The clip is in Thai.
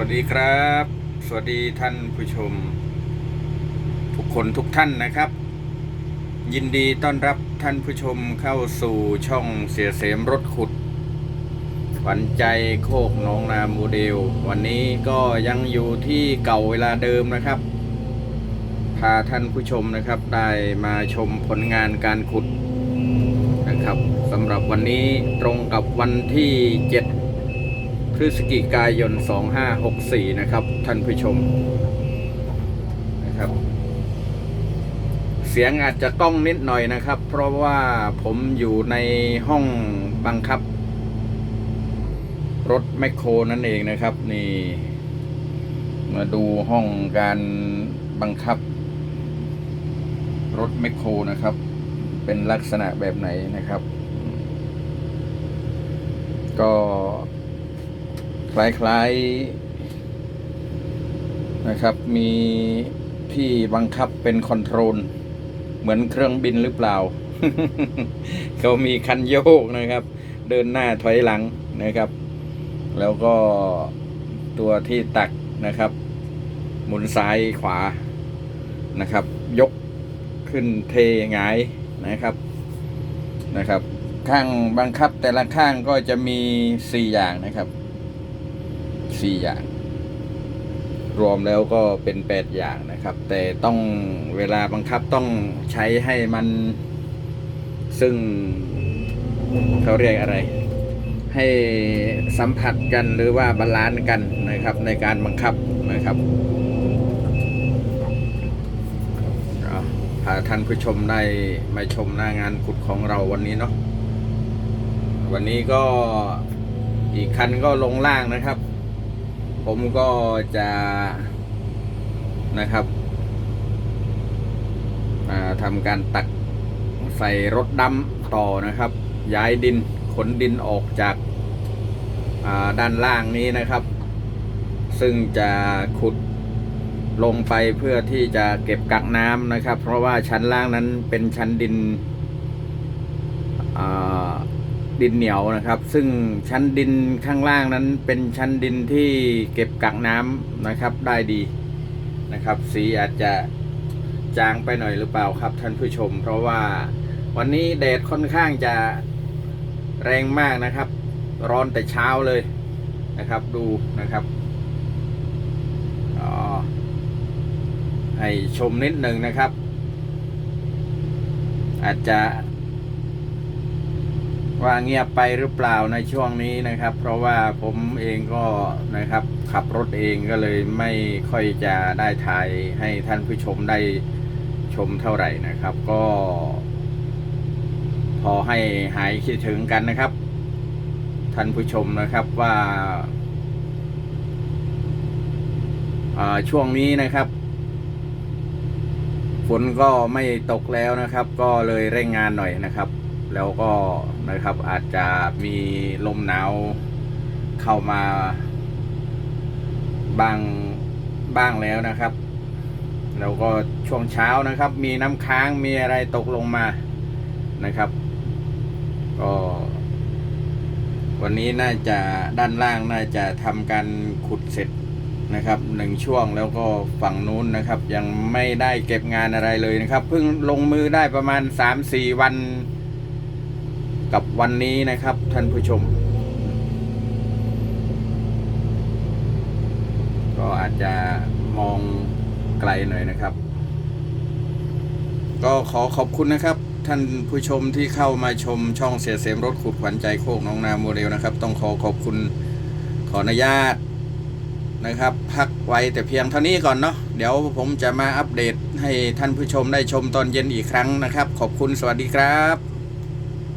วัสดีครับ สวัสดีท่านผู้ชม ทุกคนทุกท่านนะครับ ยินดีต้อนรับท่านผู้ชมเข้าสู่ช่องเสียเสมรถขุดขวัญใจโคกหน้องนาโมเดล วันนี้ก็ยังอยู่ที่เก่าเวลาเดิมนะครับ พาท่านผู้ชมนะครับได้มาชมผลงานการขุดนะครับสำหรับวันนี้ตรงกับวันที่ 7 พฤศจิกายน 2564 นะครับ ท่านผู้ชมนะครับ เสียงอาจจะก้องนิดหน่อยนะครับ เพราะว่าผมอยู่ในห้องบังคับ รถแมคโครนั่นเองนะครับ นี่ มาดูห้องการบังคับ รถแมคโครนะครับ เป็นลักษณะแบบไหนนะครับ ก็ คล้ายๆนะครับ มีที่บังคับเป็นคอนโทรล เหมือนเครื่องบินหรือเปล่า เขามีคันโยกนะครับ เดินหน้าถอยหลังนะครับ แล้วก็ตัวที่ตักนะครับ หมุนซ้ายขวานะครับ ยกขึ้นเทงายนะครับนะครับ ข้างบังคับแต่ละข้างก็จะมีสี่อย่างนะครับ สี่อย่าง รวมแล้วก็เป็นแปดอย่างนะครับ แต่ต้องเวลาบังคับต้องใช้ให้มันซึ่งเขาเรียกอะไร ให้สัมผัสกันหรือว่าบาลานซ์กันนะครับ ในการบังคับนะครับเอาพาท่านผู้ชมได้มาชมหน้างานขุดของเราวันนี้เนาะวันนี้ก็อีกคันก็ลงล่างนะครับ ผมก็จะนะครับทำการตักใส่รถดำต่อนะครับ ย้ายดินขนดินออกจากาด้านล่างนี้นะครับ ซึ่งจะขุดลงไปเพื่อที่จะเก็บกักน้ำนะครับ เพราะว่าชั้นล่างนั้นเป็นชั้นดินา ดินเหนียวนะครับ ซึ่งชั้นดินข้างล่างนั้นเป็นชั้นดินที่เก็บกักน้ำนะครับได้ดีนะครับ สีอาจจะจางไปหน่อยหรือเปล่าครับท่านผู้ชม เพราะว่าวันนี้แดดค่อนข้างจะแรงมากนะครับ ร้อนแต่เช้าเลยนะครับ ดูนะครับอ๋อให้ชมนิดหนึ่งนะครับ อาจจะ ว่าเงียบไปหรือเปล่าในช่วงนี้นะครับ เพราะว่าผมเองก็นะครับ ขับรถเองก็เลยไม่ค่อยจะได้ถ่ายให้ท่านผู้ชมได้ชมเท่าไหร่นะครับ ก็ พอให้หายคิดถึงกันนะครับ ท่านผู้ชมนะครับว่าช่วงนี้นะครับฝนก็ไม่ตกแล้วนะครับ ก็เลยเร่งงานหน่อยนะครับ แล้วก็นะครับอาจจะมีลมหนาวเข้ามาบางบ้างแล้วนะครับ แล้วก็ช่วงเช้านะครับ มีน้ำค้างมีอะไรตกลงมานะครับ ก็วันนี้น่าจะด้านล่างน่าจะทำการขุดเสร็จนะครับหนึ่งช่วงแล้วก็ฝั่งนู้นนะครับ ยังไม่ได้เก็บงานอะไรเลยนะครับเพิ่งลงมือได้ประมาณ 3-4 วัน กับวันนี้นะครับท่านผู้ชม ก็อาจจะมองไกลหน่อยนะครับ ก็ขอขอบคุณนะครับ ท่านผู้ชมที่เข้ามาชมช่องเสียเสมรถขุดขวัญใจโคกน้องนาโมเดลนะครับ ต้องขอขอบคุณขออนุญาตนะครับ พักไว้แต่เพียงเท่านี้ก่อนเนาะเดี๋ยวผมจะมาอัปเดตให้ท่านผู้ชมได้ชมตอนเย็นอีกครั้งนะครับ ขอบคุณสวัสดีครับ